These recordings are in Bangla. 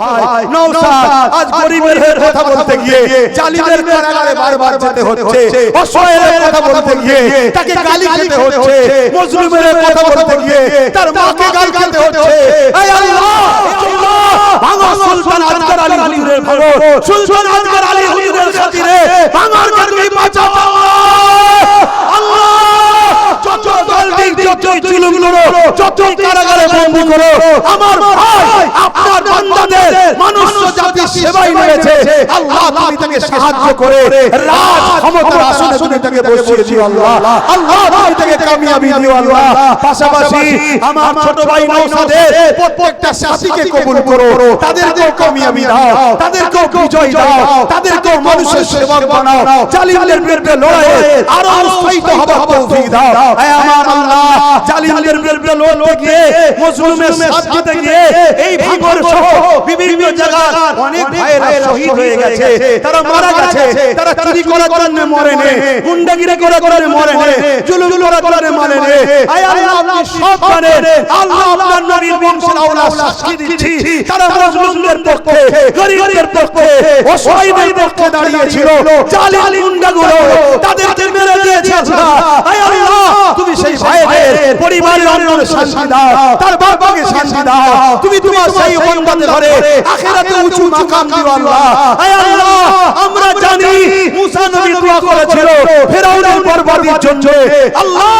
ভাই নওশাদ আজ গরিবের কথা বলতে গিয়ে জালিমের কারাগারে বারবার যেতে হচ্ছে। অসহায়ের কথা বলতে গিয়ে তাকে গালি খেতে হচ্ছে। মজলুমের কথা বলতে গিয়ে তার মাকে গাল খেতে হচ্ছে। এই আল্লাহ ভাঙো সুলতান আজকার আলী হুজুরের ভাঙো সুলতান আজকার আলী হুজুরের খাতিরে ভাঙার কারণে বাঁচাও। যত জুলুম করো যত কারাগারে বন্দী করো আমার ভাই আপনার বান্দাদের মানুষ জাতি সেবাই নেমেছে আল্লাহ তুমি তাকে সাহায্য করে রাজ ক্ষমতার আসনে তুমি তাকে বসিয়ে দিও আল্লাহ। আল্লাহ। তুমি তাকে কামিয়াবি দিও আল্লাহ। পাশাপাশি আমার ছোট ভাই নওশাদের প্রত্যেকটা সাথীকে কবুল করো। তাদেরকেও কামিয়াবি দাও। তাদেরকেও বিজয় দাও। তাদেরকেও মানুষের সেবক বানাও। জালিমদের বিরুদ্ধে লড়াইয়ে আরও উৎসাহিত হবার তৌফিক দাও। হে আমার আল্লাহ। জালিমদের বিরুদ্ধে লড়তে গিয়ে মজলুমের সাথ দিতে গিয়ে এই ভাঙর সহ বিভিন্ন জায়গায় অনেক ভাইয়েরা শহীদ হয়ে গেছে। তারা মারা গেছে। তারা চুরি করার জন্য মরে নে গুন্ডাগিরি করার জন্য মরে নে জুলুম করার জন্য মরে নে আয় আল্লাহ আপনি সব জানেন। আল্লাহ আপনার নবীর বংশের আওলাদ সাক্ষী দিচ্ছি। তারা মজলুমদের পক্ষে গরিবদের পক্ষে অসহায়দের পক্ষে দাঁড়িয়েছিল। জালিম গুন্ডাগুলো তাদেরকে মেরে দিয়েছে আল্লাহ আয় আল্লাহ তুমি সেই ভাইদের পরিবারের অন্তরে শান্তি দাও। তার বাবাকে শান্তি দাও। তুমি তোমার সেই বান্দাদের ঘরে আখিরাতে উঁচু মাকাম দিও আল্লাহ। আয় আল্লাহ আমরা জানি মুসা নবী দোয়া করেছিল। ফেরাউনের বরবাদির জন্য। আল্লাহ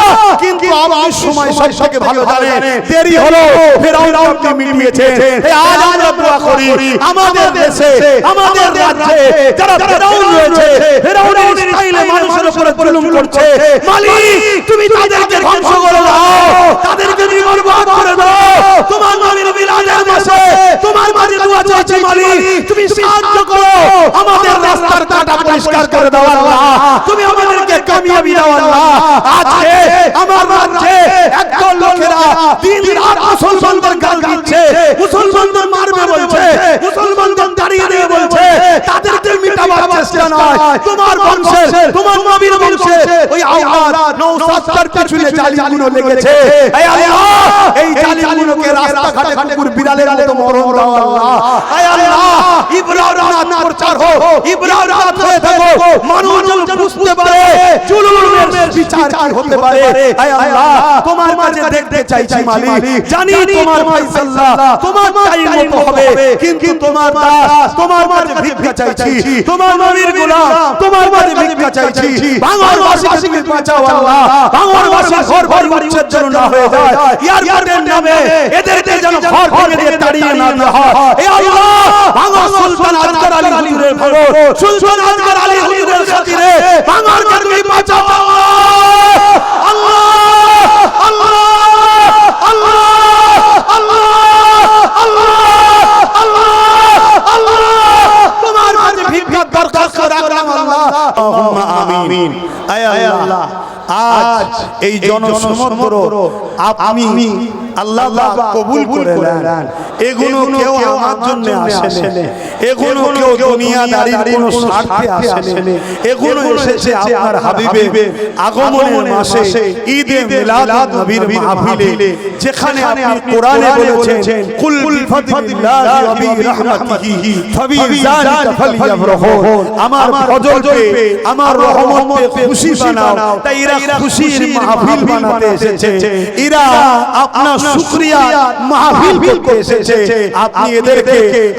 কিন্তু আপনি সময় সব থেকে ভালো জানেন দেরি হলো আজ আমরা দোয়া করি। আমাদের দেশে আমাদের রাজ্যে যারা ফেরাউন রয়েছে ফেরাউনের স্টাইলে মানুষের উপরে জুলুম করছে। মালিক তুমি তাদেরকে ধ্বংস করে দাও। তাদেরকে করে দাও। তোমার নবীর মিলাদের মাসে তোমার মাঝে দোয়া চাইছে মালিক। তুমি সাহায্য করো। আমাদের রাস্তার কাটা পরিষ্কার করে দাও আল্লাহ। তুমি আমাদেরকে কামিয়াবি দাও আল্লাহ। আজকে আমার রাজ্যে একদল লোকেরা দিন রাত মুসলমানদের গাল দিচ্ছে মুসলমানদের মারবে বলছে মুসলমানদের দাঁড়িয়ে দিয়ে বলছে তাদেরকে মিটাবার চেষ্টা নয় তোমার বংশে তোমার নবীর বংশে ওই আওলাদ নওশাদটার পিছনে জালিমগুলো লেগেছে এই আল্লাহ এই জালিমগুলোকে রাস্তাঘাটে কুকুর বিড়ালের মতো মরণ দাও আল্লাহ। এই আল্লাহ ইব্রাহিম প্রচার হো ইব্রাহিম হয়ে থাকো। মানুষ যেন বুঝতে পারে জুলুমের বিচার কি হতে পারে। এই আল্লাহ তোমার কাছে দেখতে চাইছি মালিক। জানি তোমার ফাইসাল্লাহ তোমার চাইর মতো হবে কিন্তু তোমার দাস তোমার মাঝে ভিক্ষা চাইছি। তোমার নবীর গোলাম তোমার মাঝে ভিক্ষা চাইছি। বাংলার বাসীকে বাঁচাও আল্লাহ বাংলার বাসী ঘর ঘর উচ্ছেদ যেন না হয়ে। যায়। এয়ারপোর্টের নামে এদেরকে যেন ঘর ভেঙে দিয়ে তাড়িয়ে না দেওয়া হয়। এই আল্লাহ বাংলা সুলতান আজকার আলী হুজুরের ভালো সুলতান আজকার আলী হুজুরের খাতিরে বাংলার কারকে বাঁচাও আল্লাহ আল্লাহ আল্লাহ আল্লাহ আল্লাহ আল্লাহ আল্লাহ তোমার কাছে ভিক্ষা দরখাস্ত রাখলাম আল্লাহ। আমিন। আয় আল্লাহ। আজ এই জনসমগ্র আপনি আল্লাহ কবুল করে এগুলো কেউ আমার জন্য আসেনি। এগুলো কেউ দুনিয়াদারির কোন স্বার্থে আসেনি। এগুলো এসেছে আপনার হাবিবে। আগমনের মাসে ঈদে মিলাদ নবীর মাহফিলে যেখানে আপনি কোরআনে বলেছেন কুল বিফাদিল্লাহি ওয়া বিরহমাতিহি ফাবিযালিকা ফালিয়াফরাহু আমার ফজলকে আমার রহমতে খুশি বানাও তাই এরা খুশির মাহফিল বানাতে এসেছে। এরা আপনার শুকরিয়া মাহফিল করতে এসেছে। আপনি এদেরকে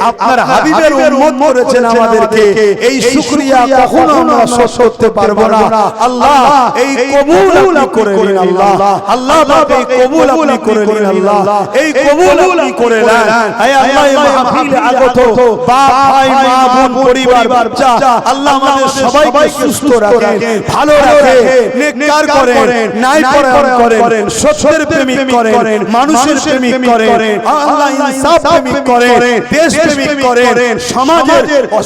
আপনার হাবিবের উম্মত করেছেন আমাদেরকে। এই শুকরিয়া কখনো আমরা শোধ করতে পারব না। আল্লাহ এই কবুল আপনি করে নিন আল্লাহ। আল্লাহ। পাক এই কবুল আপনি করে নিন আল্লাহ। এই কবুল আপনি করে নেন। হে আল্লাহ এই মাহফিলে আগত বাপ ভাই মা বোন পরিবার বাচ্চা। আল্লাহ আমাদের সবাইকে সুস্থ রাখেন ভালো রাখেন নেককার করেন ন্যায় পরায়ণ করেন সত্যের প্রেমিক করেন মানুষের প্রেমিক করেন আল্লাহ ইনসাফ প্রেমিক করেন। দেশ প্রেমিক করেন। সমাজের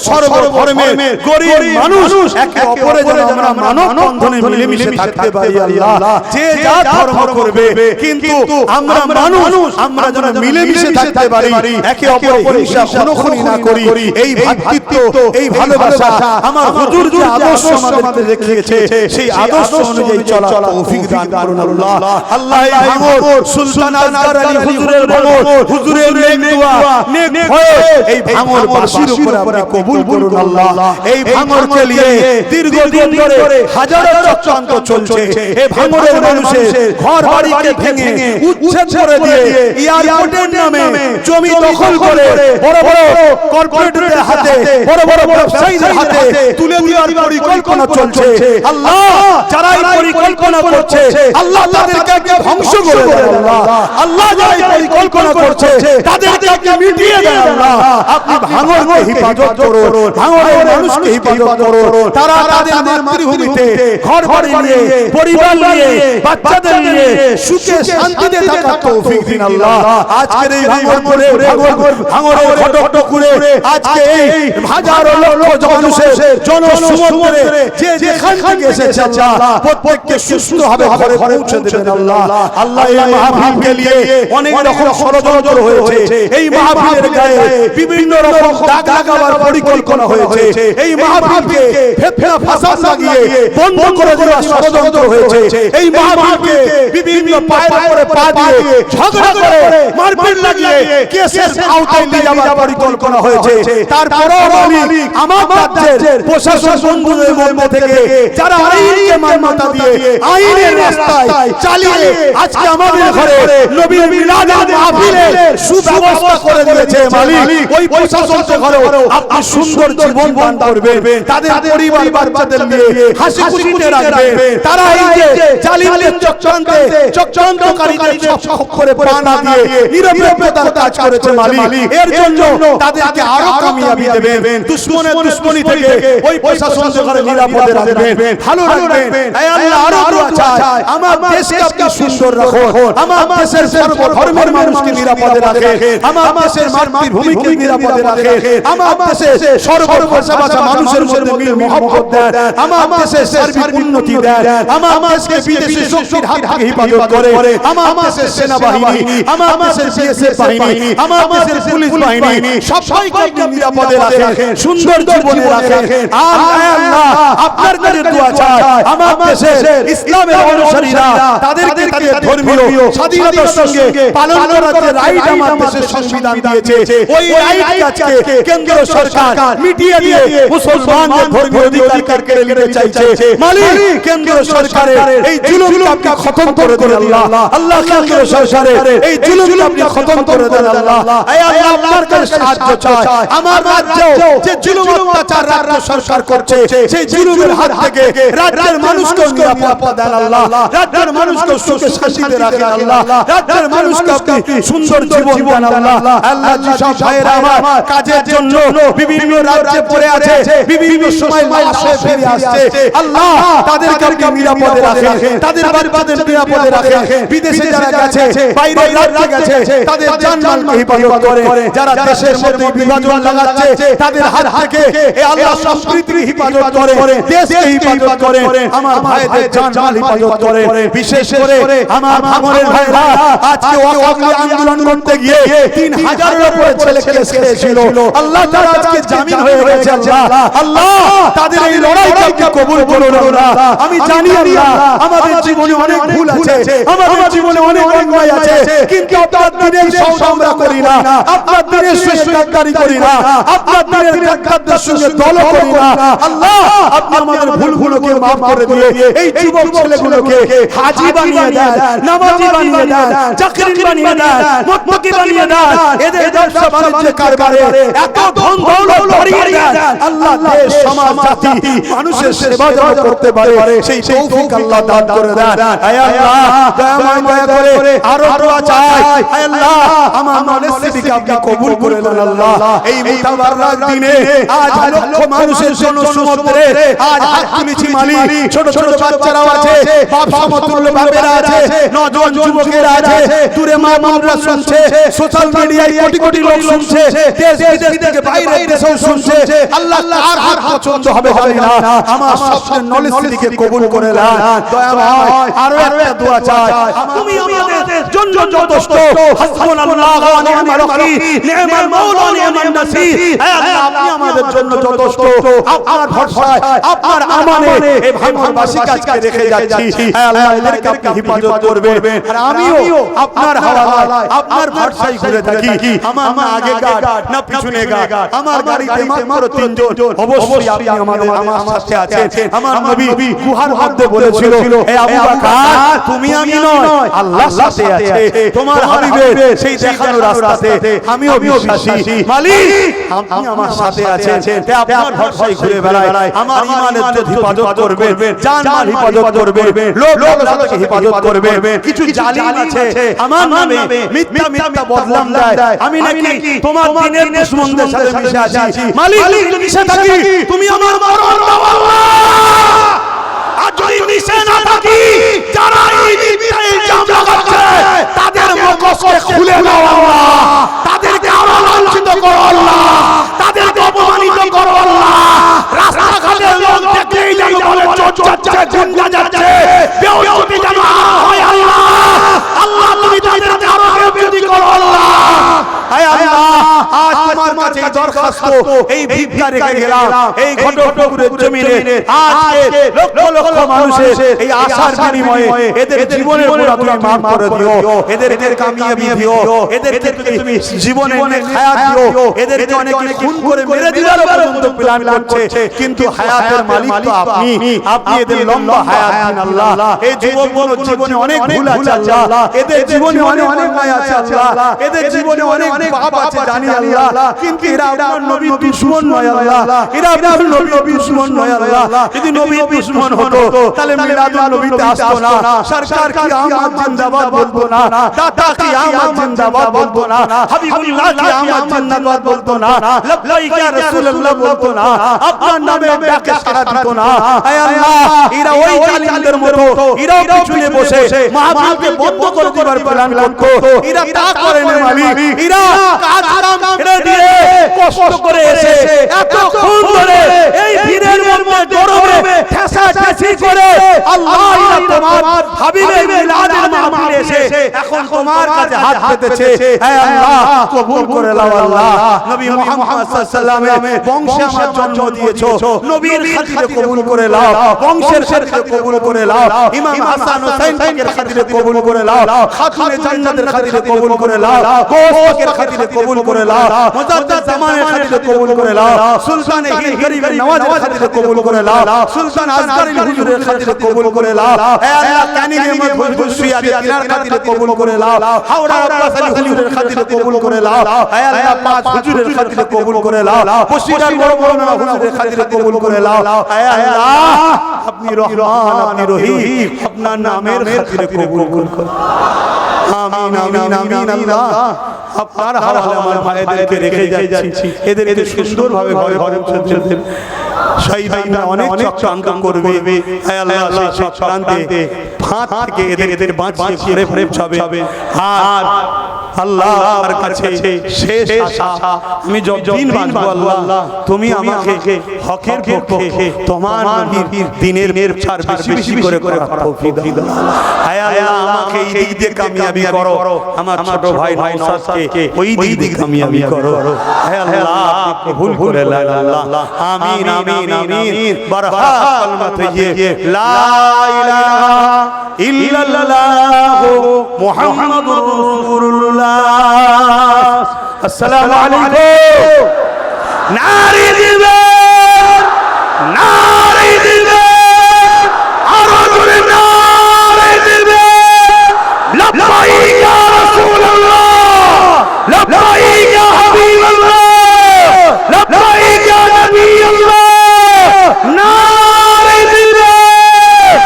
সর্বধর্মের গরিব মানুষ একে অপরে যেন আমরা মানব বন্ধনে মিলেমিশে থাকতে পারি আল্লাহ। যে যা ধর্ম করবে কিন্তু আমরা মানুষ আমরা যেন মিলেমিশে থাকতে পারি একে অপরে হিংসা খুনোখুনি না করি এই ভাতৃত্ব এই ভালোবাসা আমার হুজুর যে আদর্শ আমাদের দেখিয়েছে সেই আদর্শ অনুযায়ী চলা তৌফিক দান করুন আল্লাহ। আল্লাহ। এই ভাঙর সুলতান আজহার আলী হুজুরের ভাঙর হুজুরের নেক দোয়া নেক ভয়ে এই ভাঙর বাসির উপরে আপনি কবুল করুন আল্লাহ। এই ভাঙরকে নিয়ে দীর্ঘদিন ধরে হাজারো চক্রান্ত চলছে। এই ভাঙরের মানুষের ঘর বাড়িকে ভেঙে উচ্ছেদ করে দিয়ে এয়ারপোর্টের নামে জমি দখল করে বড় বড় কর্পোরেটদের হাতে বড় বড় ব্যবসায়ীদের হাতে তুলে দেওয়ার পরিকল্পনা চলছে। আল্লাহ যারা এই পরিকল্পনা করছে আল্লাহ তাদেরকে ধ্বংস করে দেন আল্লাহ। আল্লাহ যারা এই পরিকল্পনা করছে তাদেরকে মিটিয়ে দেন আল্লাহ আপনি ভাঙরকে হিফাজত করুন ভাঙরের মানুষকে হিফাজত করুন তারা তাদের মাতৃভূমিতে ঘর বাড়ি নিয়ে পরিবার নিয়ে বাচ্চাদের নিয়ে সুখে শান্তিতে থাকার তৌফিক দিন আল্লাহ। আজকের এই ভাঙর করে ভাঙর ভাঙরের ঘটক করে আজকে এই হাজারো লক্ষ মানুষের জনসমুদ্রে যে যেখান থেকে এসেছে আল্লাহ প্রত্যেককে সুস্থ হবে ঘরে পৌঁছে দেবেন আল্লাহ। আল্লাহ। এই মাহফিলকে নিয়ে অনেক রকম ষড়যন্ত্র হয়েছে। এই মাহফিলের গায়ে বিভিন্ন রকম দাগ লাগাবার পরিকল্পনা হয়েছে। এই মাহফিলকে ফেফড়া ফাসাদ লাগিয়ে বন্ধ করে দেওয়ার ষড়যন্ত্র হয়েছে। এই মাহফিলকে বিভিন্ন পায়ের উপরে পা দিয়ে ঝগড়া করে মারপিট লাগিয়ে কেসের আওতায় নিয়ে যাওয়ার পরিকল্পনা হয়েছে। তারপরেও মালিক আমার রাজ্যের প্রশাসন বন্ধুদের মধ্যে থেকে যারা আইনকে মান্যতা দিয়ে আইনের রাস্তায় চালিয়ে আজকে আমাদের ঘরে নবীর মিলাদের মাহফিলের সুব্যবস্থা করে দিয়েছে মালিক ওই প্রশাসন ঘরে আপনি সুন্দর জীবন দান করবেন তাদের পরিবার বাচ্চাদের নিয়ে হাসি খুশিতে রাখবেন তারা এই যে জালিমদের চক্রান্তে চক্রান্তকারীদের সব করে প্রাণা দিয়ে নিরপেক্ষতার কাজ করেছে মালিক। এর জন্য তাদেরকে আরও কামিয়াবি দেবেন। দুশ্মনের দুশ্মনী থেকে ওই প্রশাসন ঘরে নিরাপদে রাখবেন। ভালো রাখবেন। আল্লাহ আরও দোয়া চাই আমার দেশকে আপনি সুন্দর রাখুন। আমার দেশের সর্ব ধর্মের মানুষকে নিরাপদে রাখেন। আমার দেশের মাতৃভূমিকে নিরাপদে রাখেন। আমার দেশে সর্ব ভাষা ভাষা মানুষের মধ্যে মিল মহব্বত দেন আমার দেশে সার্বিক উন্নতি দেন আমার দেশকে বিদেশি শক্তির হাত থেকে হেফাজত করে। আমার দেশের সেনাবাহিনী আমার দেশের বিএসএফ বাহিনী আমার দেশের পুলিশ বাহিনী সবাইকে আপনি নিরাপদে রাখেন সুন্দর জীবনে রাখেন। আর আল্লাহ আপনার কাছে দোয়া চাই আমার দেশের ইসলামের অনুসারীরা তাদেরকে তাদের ধর্মীয় স্বাধীনতার সঙ্গে পালন করার যে রাইট আমার দেশের সংবিধান দিয়েছে ওই রাইট আজকে কেন্দ্র সরকার মিটিয়ে দিয়ে মুসলমানদের ধর্মীয় অধিকার কেড়ে নিতে চাইছে। মালিক কেন্দ্র সরকারের এই আপনি খতম করে দেন আল্লাহ। আল্লাহ। কেন্দ্র সরকারের এই আপনি খতম করে দেন আল্লাহ। এই আল্লাহ আপনার কাছে সাহায্য চাই। আমার রাজ্য যে জুলুম অত্যাচার রাজ্য সরকার করছে সেই জুলুমের হাত থেকে রাজ্যের মানুষকে নিরাপদ দেন আল্লাহ রাজ্যের মানুষকে সুখে শান্তিতে রাখেন আল্লাহ রাজ্যের মানুষকে আপনি সুন্দর জীবন দেন আল্লাহ। আল্লাহ। যেসব ভাইয়েরা আমার কাজের জন্য বিভিন্ন রাজ্যে পড়ে আছে বিভিন্ন সময় আসে ফিরে আসছে। আল্লাহ তাদেরকে আপনি নিরাপদে রাখেন তাদের বাচ্চাদের নিরাপদে রাখেন বিদেশে যারা গেছে বাইরে রাজ্যে গেছে তাদের জানমালকে হেফাজত করে যারা দেশের মধ্যে বিভাজন লাগাচ্ছে তাদের হাত থেকে এই আল্লাহ সংস্কৃতির হেফাজত করে দেশকে হেফাজত করে আমার ভাইদের জানমাল হেফাজত করে বিশেষ করে আমার ভাঙরের ভাইরা আজকে ওয়াকাফ আন্দোলন করতে গিয়ে তিন হাজারের উপরে ছেলে খেলেছিল আল্লাহ তারা আজকে জামিন হয়ে গেছে আল্লাহ। আল্লাহ। তাদের এই লড়াইকে আপনি কবুল করুন আল্লাহ আমি জানি আল্লাহ আমাদের জীবনে অনেক ভুল আছে। আমাদের জীবনে অনেক অন্যায় আছে। কিন্তু আপনার দিনের সৌদা আমরা করি না। আপনার দিনের গাদ্দারি করি না। আপনার দিনের গাদ্দারদের সঙ্গে দল করি না। আল্লাহ আপনি আমাদের ভুলগুলোকে মাফ করে দিয়ে এই যুবক ছেলেগুলোকে হাজি বানিয়ে দেন নামাজি বানিয়ে দেন চাকরি বানিয়ে দেন মুত্তাকি বানিয়ে দেন এদের ব্যবসা বাণিজ্য কারবারে এত ধন দৌলত ভরিয়ে দেন। আল্লাহ দেশ সমাজ জাতি মানুষের সেবা যেন করতে পারে সেই তৌফিক আল্লাহ দান করে দেন আয় আল্লাহ দয়াময় দয়া করে আরও দোয়া চাই। আয় আল্লাহ আমার মনের সিদ্দিকে আপনি কবুল করে নেন আল্লাহ। এই মুতাবারক দিনে আজ লক্ষ মানুষের জন্য সমুদ্রে আজ হাত তুলেছি মালিক ছোট ছোট বাচ্চারাও আছে বাপ সমতুল্য বাপেরা আছে নজন যুবকেরা আছে দূরে মা বোনরা শুনছে সোশ্যাল মিডিয়ায় কোটি কোটি লোক শুনছে দেশ বিদেশ থেকে বাইরে দেশেও শুনছে আল্লাহ কার হাত পছন্দ হবে হবে না। আমার স্বপ্নের নলেজ থেকে কবুল করে নেন দয়াময় আরও একটা দোয়া চাই। তুমি আমাদের জন্য যথেষ্ট। হাসবুনাল্লাহ ওয়া নি'মাল ওয়াকিল নি'মাল মাওলা নি'মান নাসির হে আল্লাহ আপনি আমাদের জন্য যথেষ্ট। আপনার ভরসায় আপনার আমানে এই ভাঙরবাসীকে আজকে রেখে যাচ্ছি। হে আল্লাহ এদেরকে আপনি হেফাজত করবেন আর আমিও আপনার হাওয়ালায় আপনার ভরসায় ঘুরে থাকি আমার না আগে গার্ড না পিছনে গার্ড আমার গাড়িতে মাত্র তিনজন। অবশ্যই আপনি আমাদের আমার সাথে আছেন। আমার নবী গুহার মধ্যে বলেছিল হে আবু বকর তুমি আমি নয় আল্লাহ সাথে আছে। তোমার হাবিবের সেই দেখানো রাস্তাতে আমিও বিশ্বাসী। মালিক আপনি আমার সাথে আছেন। হে আপনার ভরসায় ঘুরে বেড়াই আমার ইমানের যে হেফাজত করবেন। জান মাল হেফাজত করবেন। লোক লোক লালসাকে হেফাজত করবেন। কিছু জালিম আছে। আমার নামে মিথ্যা মিথ্যা বদলাম দেয় আমি নাকি তোমার দিনের দুশমনদের সাথে মিশে আছি। মালিক মিশে থাকি। তুমি আমার মরণ দাও আল্লাহ। আর যদি মিশে না থাকি যারা এই মিথ্যা ইলজাম লাগাচ্ছে তাদের মুখোশকে খুলে দাও আল্লাহ। তাদেরকে আরও লাঞ্ছিত করো আল্লাহ। তাদেরকে অপমানিত করো আল্লাহ। রাস্তাঘাটে লোক দেখলেই যেন বলে চোর যাচ্ছে গুন্ডা যাচ্ছে। বেউতি যেন আরও হয় আল্লাহ। আল্লাহ তুমি তাদেরকে আরও বেউতি করো আল্লাহ আয় আল্লাহ আজ তোমার কাছে দরখাস্ত। এই ভিক্ষা রেখে গেলাম এই ঘটকপুরের জমিনে। আজকে লক্ষ লক্ষ মানুষের এই আশার বিনিময়ে এদের জীবনের পুরা তুমি মাফ করে দিও। এদেরকে কামিয়াবি দিও। এদেরকে তুমি জীবনে অনেক হায়াত দিও। এদেরকে অনেকে খুন করে মেরে দেওয়ার পর্যন্ত প্ল্যান করছে। কিন্তু হায়াতের মালিক তো আপনি। আপনি। এদের লম্বা হায়াত দিন আল্লাহ। এই যুবকগুলোর জীবনে অনেক ভুল আছে আল্লাহ এদের জীবনে অনেক অন্যায় আছে আল্লাহ। এদের জীবনে অনেক পাপ আছে জানি আল্লাহ। কিন্তু এরা আপনার নবীর দুশমন নয় আল্লাহ। এরা আপনার নবীর দুশমন নয় আল্লাহ। যদি নবীর দুশমন হতো তাহলে মিলাদুল নবীতে আসতো না। সরকার কি আমার জিন্দাবাদ বলতো না। দাদা কি আমার জিন্দাবাদ বলতো না। হাবিবুল্লাহ কি আমার জিন্দাবাদ বলতো না। লব্বাইক ইয়া রাসূলুল্লাহ বলতো না। আপনার নামে ডাকে সাড়া দিত না। আয় আল্লাহ এরা ওই জালিমদের মতো এরাও পিছনে বসে মাহফিলকে বন্ধ করে দেবার প্ল্যান করতো এরা তা করে না মালিক এরা কাজ কাম ছেড়ে দিয়ে কষ্ট করে এসে এত খুন করে এই ভিড়ের মধ্যে গরমে ঠেসা ঠেসি করে আল্লাহ তোমার হাবিবের মিলাদের মাহফিলে এসে এখন তোমার কাছে হাত পেতেছে। হে আল্লাহ কবুল করে নাও আল্লাহ। নবী মুহাম্মদ সাল্লাল্লাহু আলাইহি বংশে আমার জন্ম দিয়েছ। নবীর খাতিরে কবুল করে নাও বংশের খাতিরে কবুল করে নাও ইমাম হাসান হোসেন এর খাতিরে কবুল করে নাও খাতুনে জান্নাতের খাতিরে কবুল করে নাও গোসকের খাতিরে কবুল করে নাও মুজাদ্দিদ জামানের খাতিরে কবুল করে নাও সুলতান হিন্দ গরিবের নওয়াজের খাতিরে কবুল করে নাও সুলতান আসগরিল হুজুরের খাতিরে কবুল করে নাও হে আল্লাহ কানি নেমত হুজুর সুয়াদি তিনার খাতিরে কবুল করে নাও হাওড়া আব্বাস হুজুরের খাতিরে কবুল করে নাও হে আল্লাহ পাঁচ হুজুরের খাতিরে কবুল করে নাও পশ্চিমার বড় বড় না হুজুরের খাতিরে কবুল করে নাও হে আল্লাহ, আপনি রহমান, আপনি রহিম। আপনার নামের খাতিরে কবুল করুন আমিন আমিন আমিন আল্লাহ। আপনার হাওয়ালে আমার ভাইদেরকে রেখে যাচ্ছি। এদেরকে সুন্দরভাবে ঘরে ঘরে পৌঁছে দেন শহীদরা অনেক চক্রান্ত করবে। হে আল্লাহ সেই চক্রান্তে ফাঁদ থেকে এদের এদের বাঁচিয়ে ঘরে ঘরে পৌঁছাবে। আর আল্লাহর কাছে শেষ আশা। আমি যতদিন বাঁচবো আল্লাহ তুমি আমাকে হকের পক্ষে তোমার নবীর দিনের প্রচার বেশি বেশি করে করার তৌফিক দাও। হে আল্লাহ আমাকে এই দিক দিয়ে কামিয়াবি করো। আমার ছোট ভাই নওশাদকে ওই দিক দিয়ে কামিয়াবি করো। হে আল্লাহ কবুল করে নেন আল্লাহ। আমিন আমিন আমিন বারহা কলমা তৈয়ে লা ইলাহা ইল্লাল্লাহ। মুহাম্মাদুর রাসূলুল্লাহ আসসালামু আলাইকুম নারী দিবেন নারী দিবেন আরও জোরে নারী দিবেন লব্বাইক ইয়া রাসূলুল্লাহ লব্বাইক ইয়া হাবিবাল্লাহ লব্বাইক ইয়া নবিয়াল্লাহ নারী দিবেন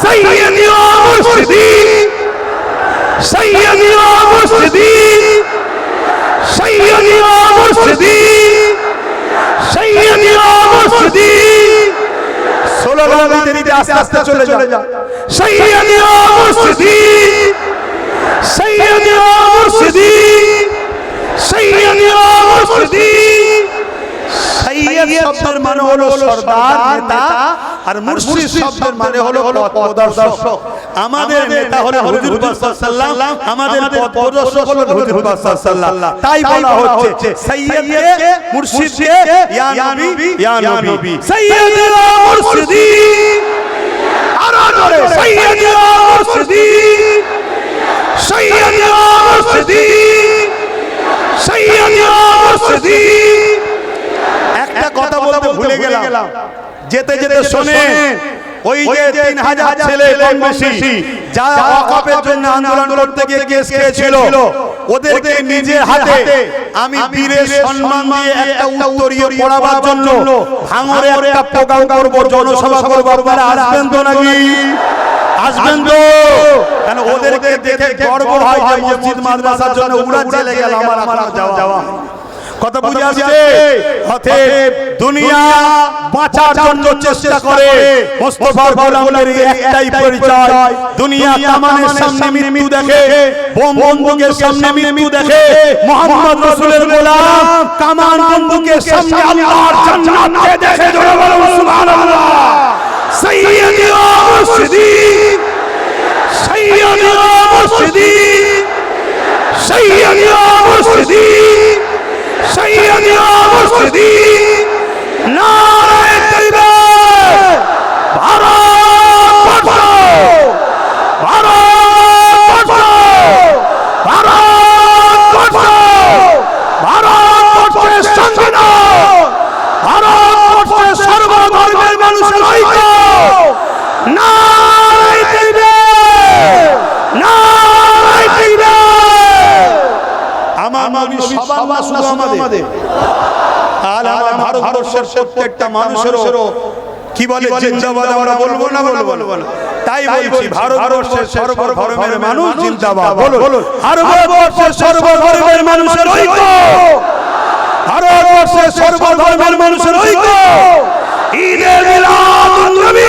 সাইয়্যিদি ওয়া মুর্শিদি সাইয়্যিদি ওয়া মুর্শিদি সাইয়্যিদি ওয়া মুর্শিদি সাইয়্যিদি ওয়া মুর্শিদি স্লোগান দিতে আস্তে আস্তে চলে যা সাইয়্যিদি ওয়া মুর্শিদি সাইয়্যিদি ওয়া মুর্শিদি সাইয়্যিদি ওয়া মুর্শিদি সৈয়দ শব্দের মানে হলো সর্দার নেতা আর মুর্শিদ শব্দের মানে হলো পথপ্রদর্শক আমাদের নেতা হলো হুজুর সাল্লাল্লাহু আমাদের পথপ্রদর্শক হলো হুজুর পাক সাল্লাল্লাহু তাই বলা হচ্ছে সৈয়দকে মুর্শিদকে ইয়া নবী ইয়া নবী। সৈয়দুল মুর্শিদি। আরও জোরে। সৈয়দুল মুর্শিদি। সৈয়দুল মুর্শিদি। সৈয়দুল মুর্শিদি। একটা কথা বলতে ভুলে গেলাম। যেতে যেতে শোনে ওই যে তিন হাজার ছেলে কম বেশি যা ওয়াকফের জন্য আন্দোলন করতে গিয়ে কেস খেয়েছিল। ওদেরকে নিজের হাতে আমি বীরের সম্মান দিয়ে একটা উত্তরীয় পড়াবার জন্য ভাঙরে একটা প্রোগ্রাম করব জনসভা করব। আপনারা আসবেন তো নাকি? আসবেন তো? কেন ওদেরকে দেখে গর্ব হয় যে মসজিদ মাদ্রাসার জন্য উড়া চলে গেল আমার আমার যাওয়া। কথা বুঝে আসছে? অতএব দুনিয়া বাঁচার জন্য চেষ্টা করে। মোস্তফা গোলামের একটাই পরিচয়। দুনিয়া কামানের সামনে মৃত্যু দেখে। বোম বন্দুকের সামনে মৃত্যু দেখে। মোহাম্মদ রাসূলের গোলাম কামান বন্দুকের সামনে আল্লাহর জান্নাতকে দেখে জোরে বলুন সুবহানাল্লাহ। সাইয়্যিদি ও মুর্শিদি সাইয়্যিদি ও মুর্শিদি সাইয়্যিদি ও মুর্শিদি সৈয়দ মুর্শিদি নারায়ে প্রত্যেকটা মানুষেরও কি বলে জিন্দাবাদ আমরা বলব না বলব? না? তাই বলছি ভারতবর্ষের সর্বধর্মের মানুষ জিন্দাবাদ। বলো ভারতবর্ষের সর্বধর্মের মানুষের ঐক্য! ভারতবর্ষের সর্বধর্মের মানুষের ঐক্য! ঈদের মিলাদ নবী